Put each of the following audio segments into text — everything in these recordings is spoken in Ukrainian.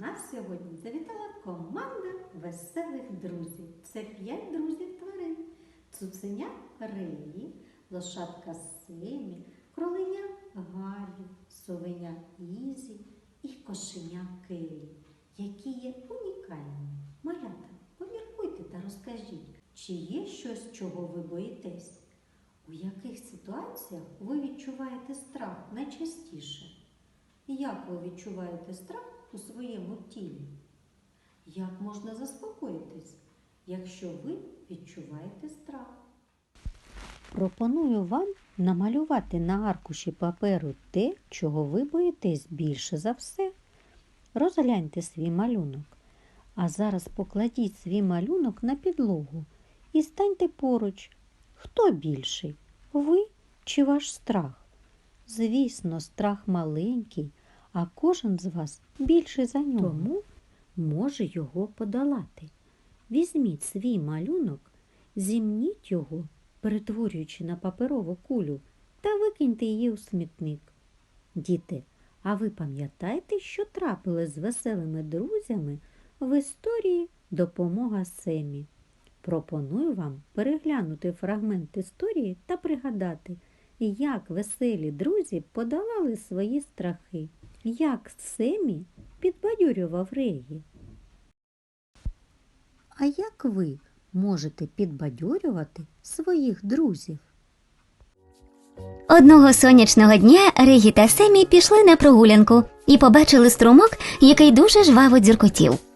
Нас сьогодні завітала команда веселих друзів. Це п'ять друзів тварин. Цуценя Реї, лошадка Семі, кроленя Галі, совеня Ізі і кошеня Келі, які є унікальними. Малята, поміркуйте та розкажіть, чи є щось, чого ви боїтесь? У яких ситуаціях ви відчуваєте страх найчастіше? Як ви відчуваєте страх у своєму тілі? Як можна заспокоїтись, якщо ви відчуваєте страх? Пропоную вам намалювати на аркуші паперу те, чого ви боїтесь більше за все. Розгляньте свій малюнок. А зараз покладіть свій малюнок на підлогу і станьте поруч. Хто більший? Ви чи ваш страх? Звісно, страх маленький, а кожен з вас більший за нього. Тому може його подолати. Візьміть свій малюнок, зімніть його, перетворюючи на паперову кулю, та викиньте її у смітник. Діти, а ви пам'ятаєте, що трапилось з веселими друзями в історії Допомога Семі? Пропоную вам переглянути фрагмент історії та пригадати, як веселі друзі подолали свої страхи, як Семі підбадьорював Регі. А як ви можете підбадьорювати своїх друзів? Одного сонячного дня Регі та Семі пішли на прогулянку і побачили струмок, який дуже жваво дзюркотів.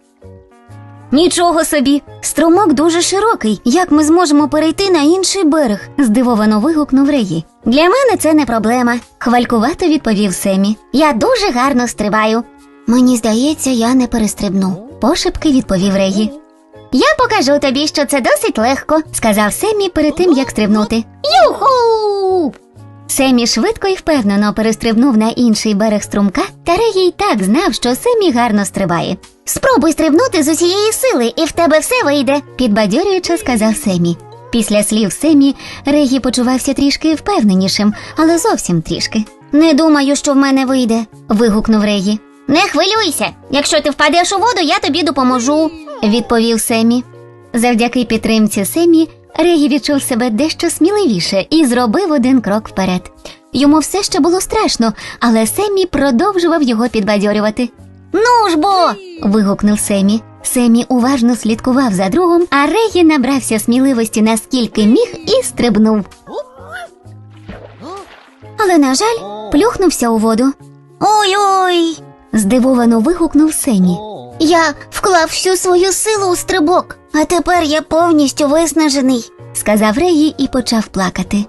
Нічого собі, струмок дуже широкий. Як ми зможемо перейти на інший берег? здивовано вигукнув Регі. Для мене це не проблема, хвалькувато відповів Семі. Я дуже гарно стрибаю. Мені здається, я не перестрибну, пошепки відповів Регі. Я покажу тобі, що це досить легко, сказав Семі перед тим, як стрибнути. Юху! Семі швидко і впевнено перестрибнув на інший берег струмка, та Регі й так знав, що Семі гарно стрибає. Спробуй стрибнути з усієї сили, і в тебе все вийде, підбадьорюючи сказав Семі. Після слів Семі Регі почувався трішки впевненішим, але зовсім трішки. Не думаю, що в мене вийде, вигукнув Регі. Не хвилюйся. Якщо ти впадеш у воду, я тобі допоможу, відповів Семі. Завдяки підтримці Семі Регі відчув себе дещо сміливіше і зробив один крок вперед. Йому все ще було страшно, але Семі продовжував його підбадьорювати. Ну ж бо. вигукнув Семі. Семі уважно слідкував за другом, а Регі набрався сміливості наскільки міг і стрибнув. Але, на жаль, плюхнувся у воду. Ой-ой. здивовано вигукнув Семі. Я вклав всю свою силу у стрибок, а тепер я повністю виснажений, сказав Регі і почав плакати.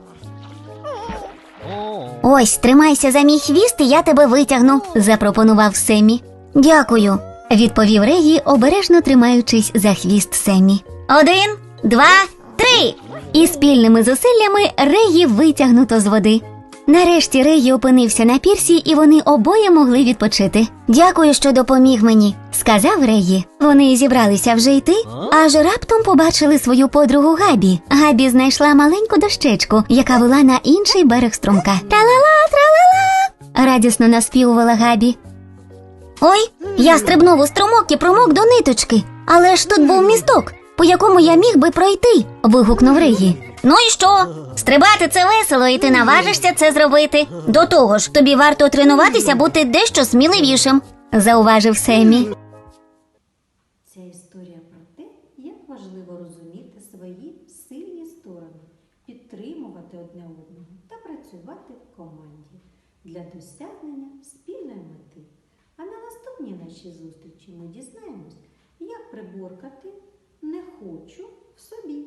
Ось, тримайся за мій хвіст, і я тебе витягну, запропонував Семі. Дякую, відповів Регі, обережно тримаючись за хвіст Семі. Один, два, три. І спільними зусиллями Регі витягнуто з води. Нарешті Регі опинився на пірсі, і вони обоє могли відпочити. Дякую, що допоміг мені, сказав Регі. Вони зібралися вже йти, аж раптом побачили свою подругу Габі. Габі знайшла маленьку дощечку, яка вела на інший берег струмка. Та-ла-ла, тра-ла-ла! радісно наспівувала Габі. Ой, я стрибнув у струмок і промок до ниточки. Але ж тут був місток, по якому я міг би пройти. вигукнув Регі. Ну і що? Стрибати це весело, і ти наважишся це зробити. До того ж, тобі варто тренуватися бути дещо сміливішим, зауважив Семі. Ця історія про те, як важливо розуміти свої сильні сторони, підтримувати одне одного та працювати в команді для досягнення спільної мети. А на наступній нашій зустрічі ми дізнаємось, як приборкати не хочу в собі.